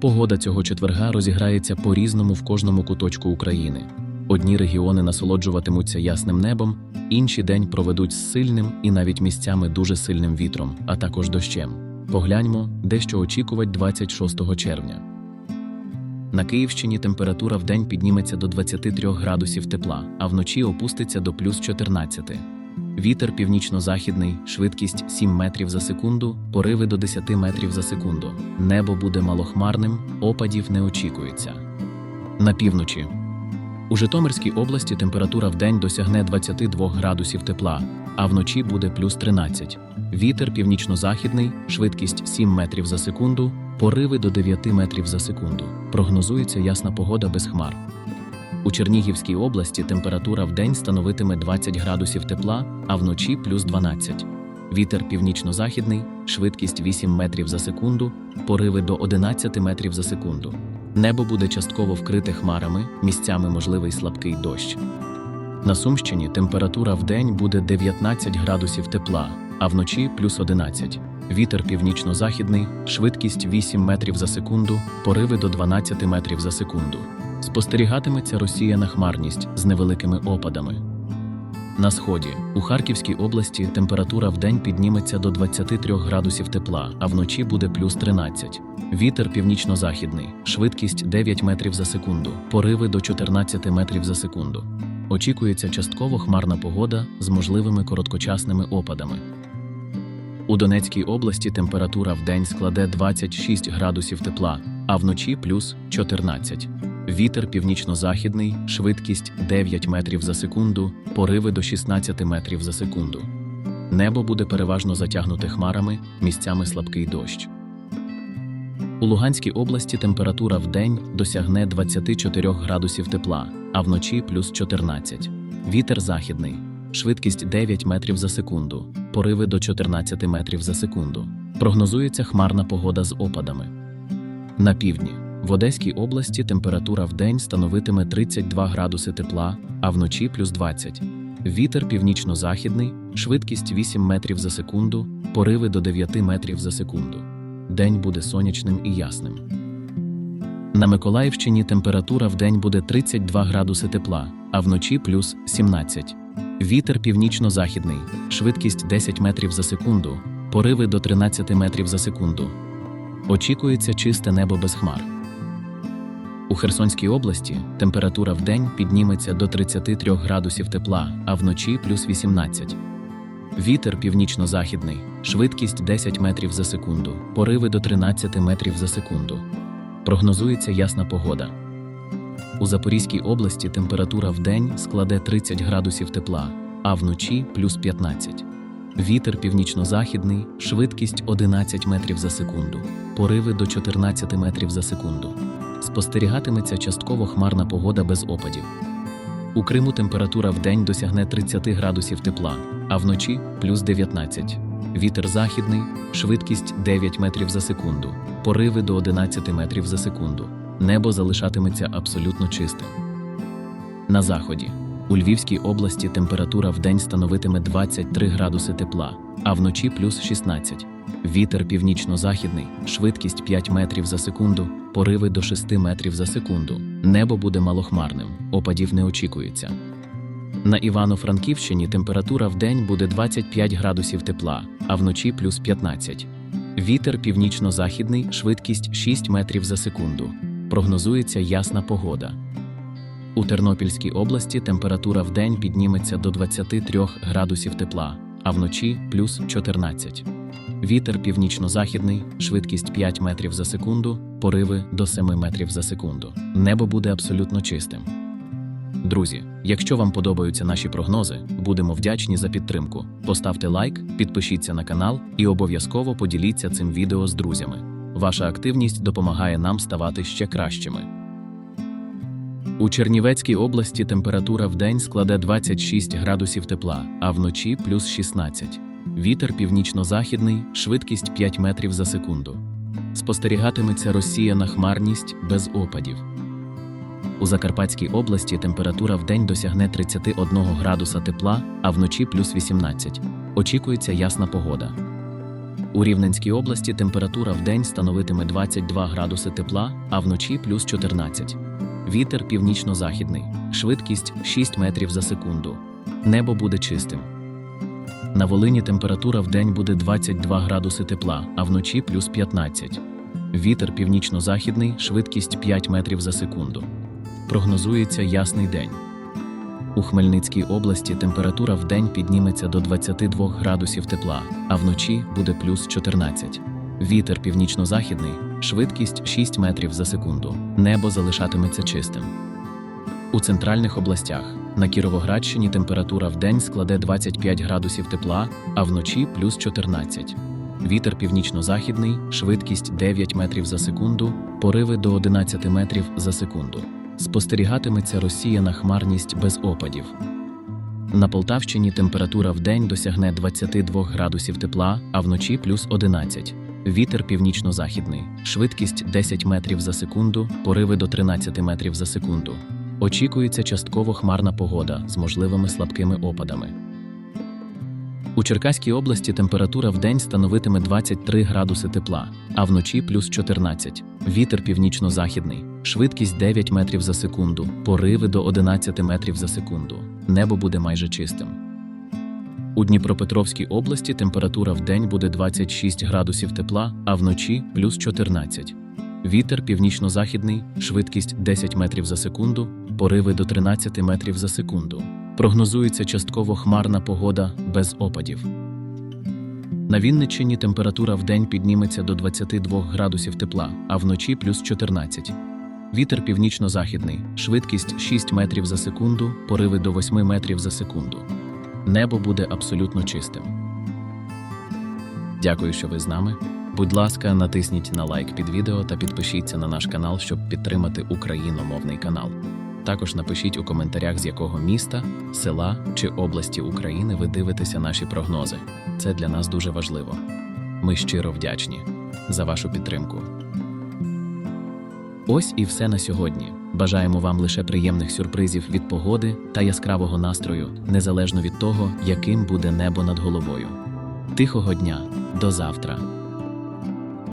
Погода цього четверга розіграється по-різному в кожному куточку України. Одні регіони насолоджуватимуться ясним небом, інші день проведуть з сильним і навіть місцями дуже сильним вітром, а також дощем. Погляньмо, де що очікувати 26 червня. На Київщині температура в день підніметься до 23 градусів тепла, а вночі опуститься до плюс 14. Вітер північно-західний, швидкість 7 метрів за секунду, пориви до 10 метрів за секунду. Небо буде малохмарним, опадів не очікується. На півночі. У Житомирській області температура в день досягне 22 градусів тепла, а вночі буде плюс 13. Вітер північно-західний, швидкість 7 метрів за секунду, пориви до 9 метрів за секунду. Прогнозується ясна погода без хмар. У Чернігівській області температура в день становитиме 20 градусів тепла, а вночі плюс 12. Вітер північно-західний, швидкість 8 метрів за секунду, пориви до 11 метрів за секунду. Небо буде частково вкрите хмарами, місцями можливий слабкий дощ. На Сумщині температура в день буде 19 градусів тепла, а вночі плюс 11. Вітер північно-західний, швидкість 8 метрів за секунду, пориви до 12 метрів за секунду. Спостерігатиметься розсіяна хмарність з невеликими опадами. На сході у Харківській області температура в день підніметься до 23 градусів тепла, а вночі буде плюс 13. Вітер північно-західний, швидкість 9 метрів за секунду, пориви до 14 метрів за секунду. Очікується частково хмарна погода з можливими короткочасними опадами. У Донецькій області температура в день складе 26 градусів тепла, а вночі плюс 14. Вітер північно-західний, швидкість 9 метрів за секунду, пориви до 16 метрів за секунду. Небо буде переважно затягнуте хмарами, місцями слабкий дощ. У Луганській області температура в день досягне 24 градусів тепла, а вночі плюс 14. Вітер західний, швидкість 9 метрів за секунду, пориви до 14 метрів за секунду. Прогнозується хмарна погода з опадами. На півдні. В Одеській області температура в день становитиме 32 градуси тепла, а вночі плюс 20. Вітер північно-західний, швидкість 8 метрів за секунду, пориви до 9 метрів за секунду. День буде сонячним і ясним. На Миколаївщині температура в день буде 32 градуси тепла, а вночі плюс 17. Вітер північно-західний, швидкість 10 метрів за секунду, пориви до 13 метрів за секунду. Очікується чисте небо без хмар. У Херсонській області температура в день підніметься до 33 градусів тепла, а вночі плюс 18. Вітер північно-західний, швидкість 10 метрів за секунду, пориви до 13 метрів за секунду. Прогнозується ясна погода. У Запорізькій області температура в день складе 30 градусів тепла, а вночі плюс 15. Вітер північно-західний, швидкість 11 метрів за секунду, пориви до 14 метрів за секунду. Спостерігатиметься частково хмарна погода без опадів. У Криму температура в досягне 30 градусів тепла, а вночі плюс 19. Вітер західний, швидкість 9 метрів за секунду, пориви до 11 метрів за секунду. Небо залишатиметься абсолютно чистим. На заході. У Львівській області температура в день становитиме 23 градуси тепла, а вночі плюс 16. Вітер північно-західний, швидкість 5 метрів за секунду, пориви до 6 метрів за секунду. Небо буде малохмарним, опадів не очікується. На Івано-Франківщині температура в день буде 25 градусів тепла, а вночі плюс 15. Вітер північно-західний, швидкість 6 метрів за секунду. Прогнозується ясна погода. У Тернопільській області температура в день підніметься до 23 градусів тепла, а вночі плюс 14. Вітер північно-західний, швидкість 5 метрів за секунду, пориви до 7 метрів за секунду. Небо буде абсолютно чистим. Друзі, якщо вам подобаються наші прогнози, будемо вдячні за підтримку. Поставте лайк, підпишіться на канал і обов'язково поділіться цим відео з друзями. Ваша активність допомагає нам ставати ще кращими. У Чернівецькій області температура в день складе 26 градусів тепла, а вночі плюс 16. Вітер північно-західний, швидкість 5 метрів за секунду. Спостерігатиметься розсіяна хмарність без опадів. У Закарпатській області температура в день досягне 31 градуса тепла, а вночі плюс 18. Очікується ясна погода. У Рівненській області температура в день становитиме 22 градуси тепла, а вночі плюс 14. Вітер північно-західний, швидкість 6 метрів за секунду. Небо буде чистим. На Волині температура в день буде 22 градуси тепла, а вночі плюс 15. Вітер північно-західний, швидкість 5 метрів за секунду. Прогнозується ясний день. У Хмельницькій області температура в день підніметься до 22 градусів тепла, а вночі буде плюс 14. Вітер північно-західний, швидкість 6 метрів за секунду. Небо залишатиметься чистим. У центральних областях на Кіровоградщині температура в день складе 25 градусів тепла, а вночі плюс 14. Вітер північно-західний, швидкість 9 метрів за секунду, пориви до 11 метрів за секунду. Спостерігатиметься розсіяна хмарність без опадів. На Полтавщині температура в день досягне 22 градусів тепла, а вночі плюс 11. Вітер північно-західний, швидкість 10 метрів за секунду, пориви до 13 метрів за секунду. Очікується частково хмарна погода з можливими слабкими опадами. У Черкаській області температура в день становитиме 23 градуси тепла, а вночі плюс 14. Вітер північно-західний, швидкість 9 метрів за секунду, пориви до 11 метрів за секунду. Небо буде майже чистим. У Дніпропетровській області температура в день буде 26 градусів тепла, а вночі плюс 14. Вітер північно-західний, швидкість 10 метрів за секунду, пориви до 13 метрів за секунду. Прогнозується частково хмарна погода без опадів. На Вінниччині температура в день підніметься до 22 градусів тепла, а вночі плюс 14. Вітер північно-західний, швидкість 6 метрів за секунду, пориви до 8 метрів за секунду. Небо буде абсолютно чистим. Дякую, що ви з нами. Будь ласка, натисніть на лайк під відео та підпишіться на наш канал, щоб підтримати україномовний канал. Також напишіть у коментарях, з якого міста, села чи області України ви дивитеся наші прогнози. Це для нас дуже важливо. Ми щиро вдячні за вашу підтримку. Ось і все на сьогодні. Бажаємо вам лише приємних сюрпризів від погоди та яскравого настрою, незалежно від того, яким буде небо над головою. Тихого дня, до завтра.